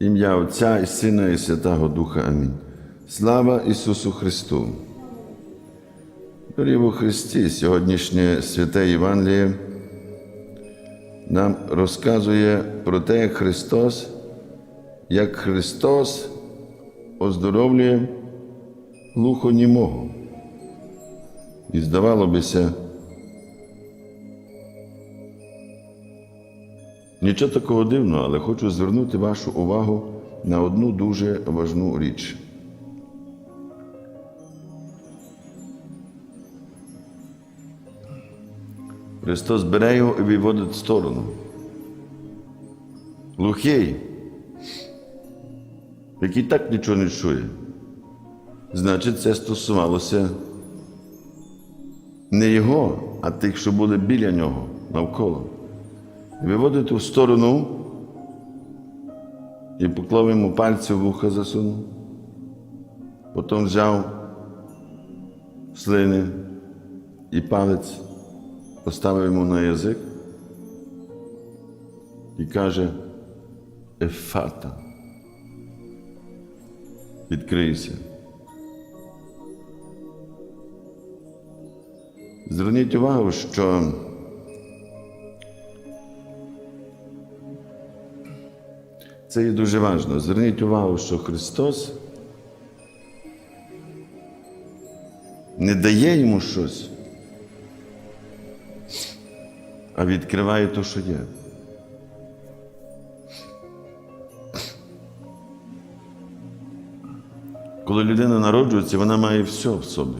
Ім'я Отця і Сина, і Святого Духа. Амінь. Слава Ісусу Христу! Дорогі у Христі, сьогоднішнє святе Євангеліє нам розказує про те, як Христос, як Христос оздоровлює глухонімого. І здавало нічого такого дивного, але хочу звернути вашу увагу на одну дуже важну річ. Христос бере його і виводить в сторону. Глухий, який так нічого не чує. Значить, це стосувалося не його, а тих, що були біля нього навколо. І виводить у сторону і поклав йому пальці в вуха засунув. Потім взяв слини і палець поставив йому на язик і каже Ефата. Відкрийся. Зверніть увагу, що це є дуже важливо. Зверніть увагу, що Христос не дає йому щось, а відкриває те, що є. Коли людина народжується, вона має все в собі.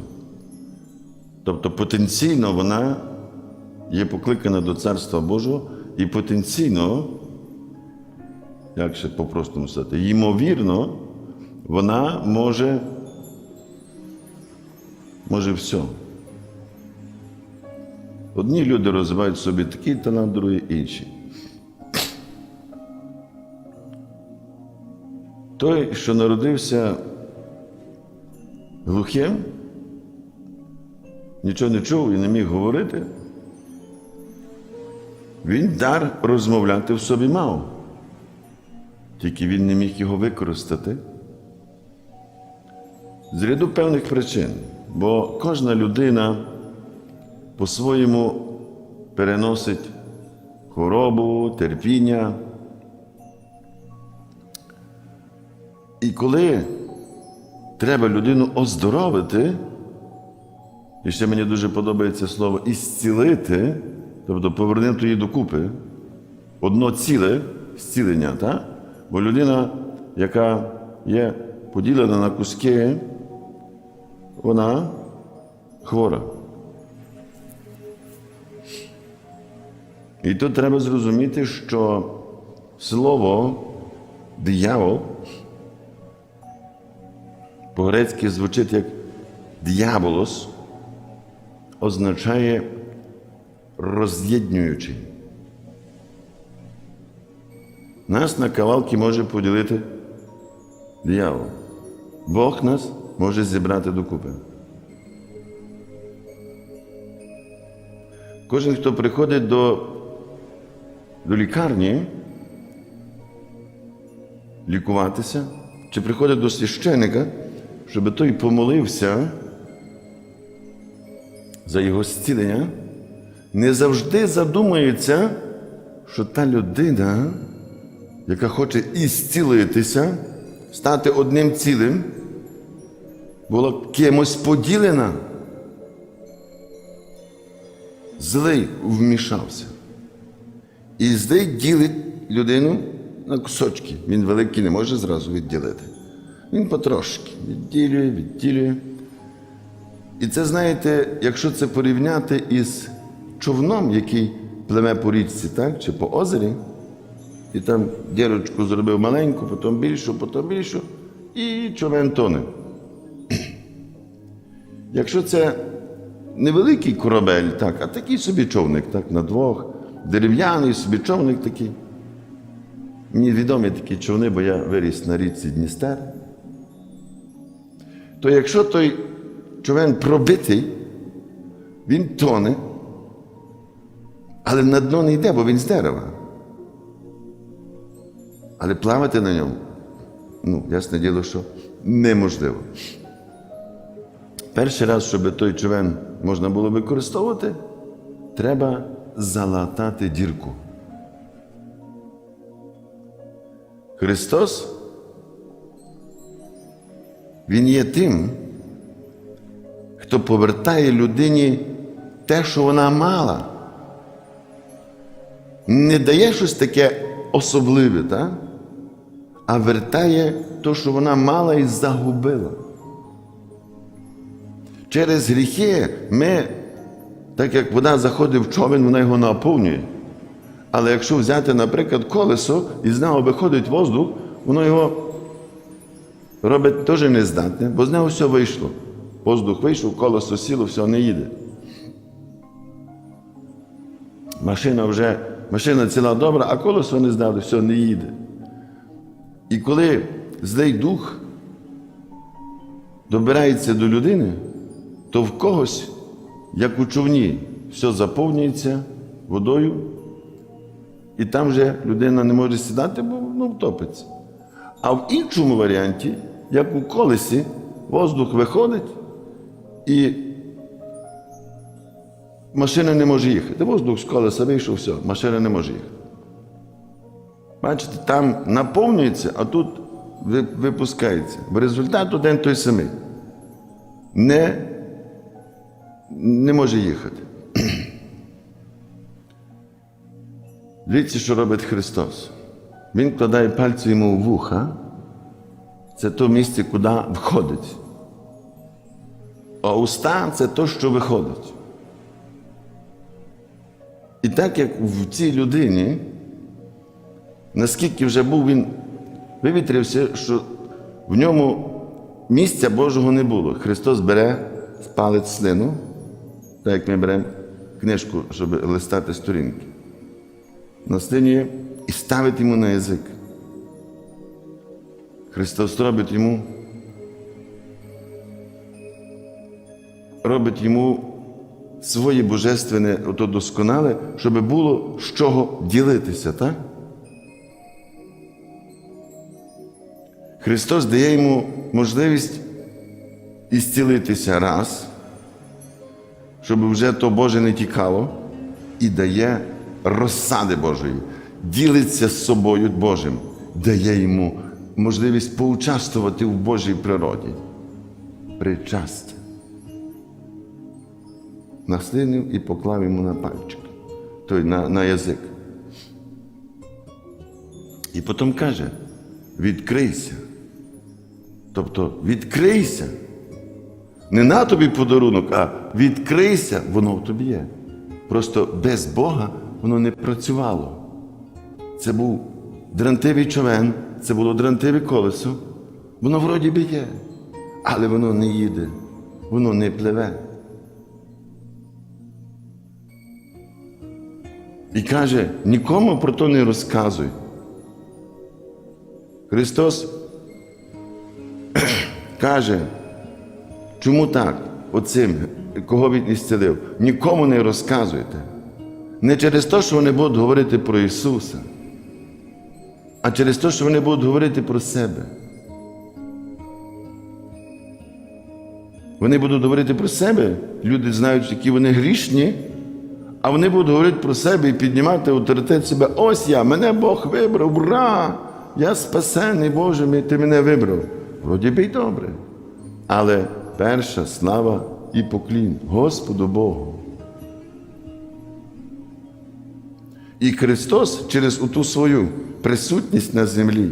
Тобто потенційно вона є покликана до Царства Божого і потенційно, як ще по-простому сказати, ймовірно, вона може, може все. Одні люди розвивають собі такий талант, другі інші. Той, що народився глухим, нічого не чув і не міг говорити, він дар розмовляти в собі мав. Тільки він не міг його використати з ряду певних причин. Бо кожна людина по-своєму переносить хворобу, терпіння. І коли треба людину оздоровити, і ще мені дуже подобається слово ісцілити, тобто повернути її докупи, одно ціле зцілення, так? Бо людина, яка є поділена на куски, вона хвора. І тут треба зрозуміти, що слово диявол по-грецьки звучить як діаболос, означає роз'єднюючий. Нас на кавалки може поділити диявол. Бог нас може зібрати докупи. Кожен, хто приходить до, до лікарні лікуватися, чи приходить до священика, щоб той помолився за його зцілення, не завжди задумується, що та людина, яка хоче ісцілитися, стати одним цілим, була кимось поділена. Злий вмішався. І злий ділить людину на кусочки. Він великий не може зразу відділити. Він потрошки відділює, відділює. І це, знаєте, якщо це порівняти із човном, який племе по річці, так, чи по озері, і там дірочку зробив маленьку, потім більшу, потім більшу, і човен тоне. Якщо це невеликий корабель, так, а такий собі човник, так, на двох, дерев'яний собі човник такий. Мені відомі такі човни, бо я виріс на річці Дністер. То якщо той човен пробитий, він тоне, але на дно не йде, бо він з дерева. Але плавати на ньому ну, ясне діло, що неможливо. Перший раз, щоб той човен можна було використовувати, треба залатати дірку. Христос, Він є тим, хто повертає людині те, що вона мала. Не дає щось таке особливе, так? А вертає те, що вона мала і загубила. Через гріхи ми, так як вода заходить в човен, вона його наповнює. Але якщо взяти, наприклад, колесо і з нього виходить воздух, воно його робить теж нездатне, бо з нього все вийшло. Воздух вийшов, колесо сіло, все не їде. Машина вже, машина ціла добра, а колесо не здали, все не їде. І коли злий дух добирається до людини, то в когось, як у човні, все заповнюється водою, і там вже людина не може сідати, бо ну, втопиться. А в іншому варіанті, як у колесі, воздух виходить і машина не може їхати. Воздух з колеса вийшов, все, машина не може їхати. Бачите, там наповнюється, а тут випускається. В результат один той самий. Не, не може їхати. Дивіться, що робить Христос. Він кладає пальці йому в вуха. Це то місце, куди входить. А уста це то, що виходить. І так як в цій людині, наскільки вже був він вивітрився, що в ньому місця Божого не було. Христос бере палець слину, так як ми беремо книжку, щоб листати сторінки. Наслинює і ставить йому на язик. Христос робить йому, робить йому своє божественне, ото досконале, щоб було з чого ділитися, так? Христос дає йому можливість ісцілитися раз, щоб вже то Боже не тікало, і дає розсади Божої, ділиться з собою Божим, дає йому можливість поучаствувати в Божій природі. Причастя. Наслинив і поклав йому на пальчик, той на, на язик. І потім каже: відкрийся. Тобто відкрийся. Не на тобі подарунок, а відкрийся, воно в тобі є. Просто без Бога воно не працювало. Це був дрантивий човен, це було дрантиве колесо. Воно вроді би є, але воно не їде, воно не пливе. І каже, нікому про то не розказуй. Христос каже, чому так? Оцим, кого він ісцелив? Нікому не розказуйте. Не через те, що вони будуть говорити про Ісуса, а через те, що вони будуть говорити про себе. Вони будуть говорити про себе, люди знають, які вони грішні, а вони будуть говорити про себе і піднімати авторитет себе. Ось я, мене Бог вибрав, ура! Я спасений, Боже, ти мене вибрав. Вроді би й добре. Але перша слава і поклін Господу Богу. І Христос через ту свою присутність на землі,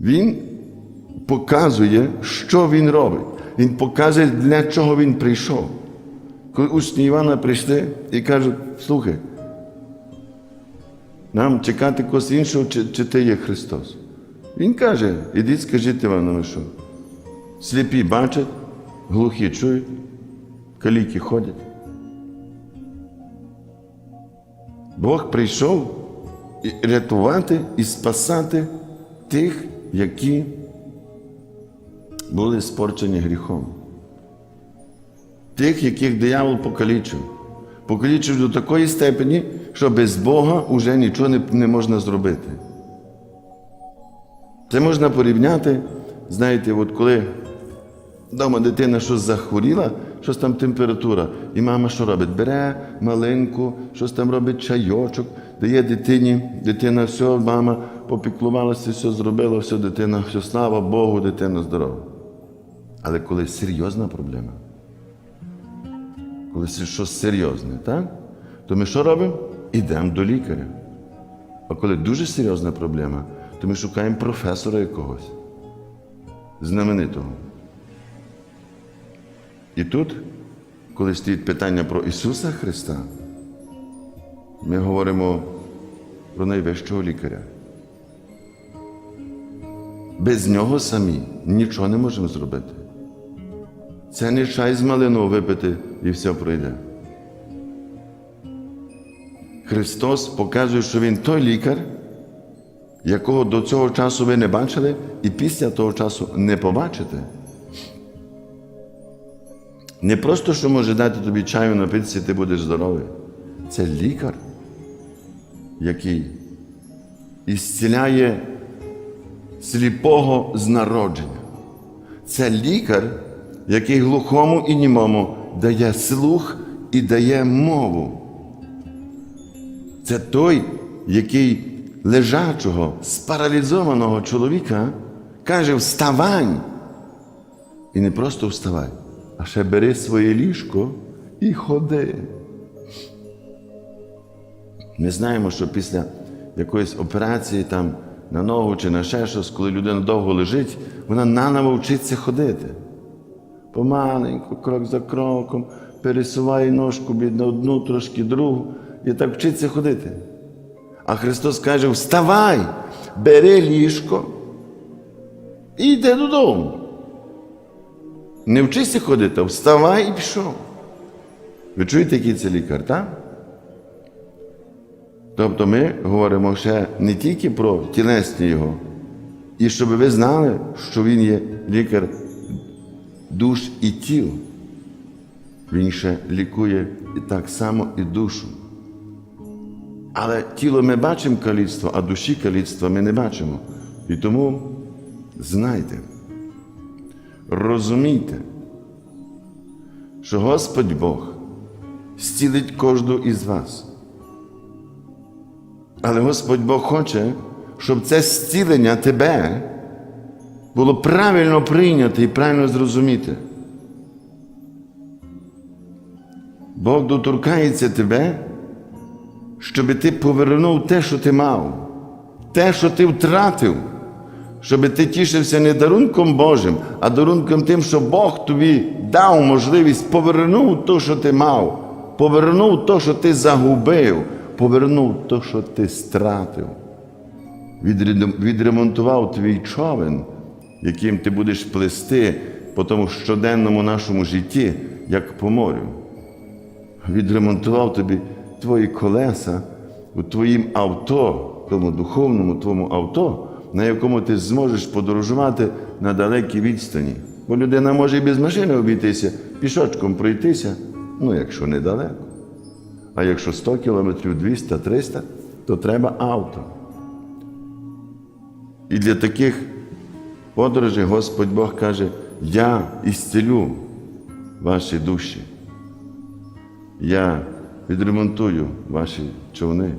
Він показує, що Він робить. Він показує, для чого Він прийшов. Коли учні Івана прийшли і кажуть, слухай, нам чекати когось іншого, чи, чи ти є Христос? Він каже, ідіть, скажіть Іванові, що сліпі бачать, глухі чують, каліки ходять. Бог прийшов рятувати і спасати тих, які були спорчені гріхом. Тих, яких диявол покалічив. Покалічив до такої степені, що без Бога вже нічого не, можна зробити. Це можна порівняти, знаєте, от коли вдома дитина щось захворіла, щось там температура, і мама що робить? Бере маленьку, щось там робить чайочок, дає дитині, дитина все, мама попіклувалася, все зробила, все, дитина, все, слава Богу, дитина здорова. Але коли серйозна проблема, коли щось серйозне, так? то ми що робимо? Ідемо до лікаря. А коли дуже серйозна проблема, то ми шукаємо професора якогось, знаменитого. І тут, коли стоїть питання про Ісуса Христа, ми говоримо про найвищого лікаря. Без нього самі нічого не можемо зробити. Це не чай з малину випити і все пройде. Христос показує, що Він той лікар, якого до цього часу ви не бачили, і після того часу не побачите. Не просто, що може дати тобі чаю напитися, і ти будеш здоровий. Це лікар, який ісціляє сліпого з народження. Це лікар, який глухому і німому дає слух і дає мову. Це той, який лежачого, спаралізованого чоловіка каже: вставань. І не просто вставай, а ще бери своє ліжко і ходи. Ми знаємо, що після якоїсь операції там на ногу чи на ще щось, коли людина довго лежить, вона наново вчиться ходити. Помаленьку, крок за кроком, пересуває ножку бідно одну, трошки другу, і так вчиться ходити. А Христос каже: вставай, бери ліжко і йди додому. Не вчися ходити, а вставай і пішов. Ви чуєте, який це лікар, так? Тобто ми говоримо ще не тільки про тілесні його, і щоб ви знали, що він є лікар душ і тіл. Він ще лікує і так само і душу. Але тіло ми бачимо каліцтво, а душі каліцтва ми не бачимо. І тому знайте, розумійте, що Господь Бог зцілить кожну із вас. Але Господь Бог хоче, щоб це зцілення тебе було правильно прийнято і правильно зрозуміти. Бог доторкається тебе, щоб ти повернув те, що ти мав, те, що ти втратив, щоб ти тішився не дарунком Божим, а дарунком тим, що Бог тобі дав можливість повернув те, що ти мав, повернув те, що ти загубив, повернув те, що ти стратив. Відремонтував твій човен, яким ти будеш плести по тому щоденному нашому житті, як по морю. Відремонтував тобі твої колеса у твоїм авто, тому духовному твоєму авто, на якому ти зможеш подорожувати на далекій відстані. Бо людина може і без машини обійтися, пішочком пройтися, ну якщо недалеко. А якщо 100 кілометрів, 200, 300, то треба авто. І для таких подорожей Господь Бог каже: Я ісцелю ваші душі. Я відремонтую ваші човни,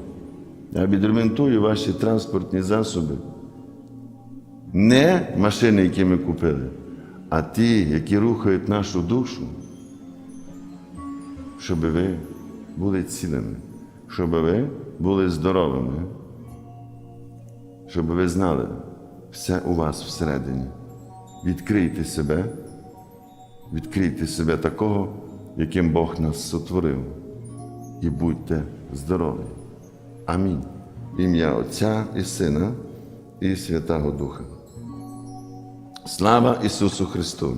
я відремонтую ваші транспортні засоби. Не машини, які ми купили, а ті, які рухають нашу душу, щоб ви були цілими, щоб ви були здоровими, щоб ви знали, все у вас всередині. Відкрийте себе, відкрийте себе такого, яким Бог нас сотворив, і будьте здорові. Амінь. Ім'я Отця і Сина і Святого Духа. Слава Ісусу Христу!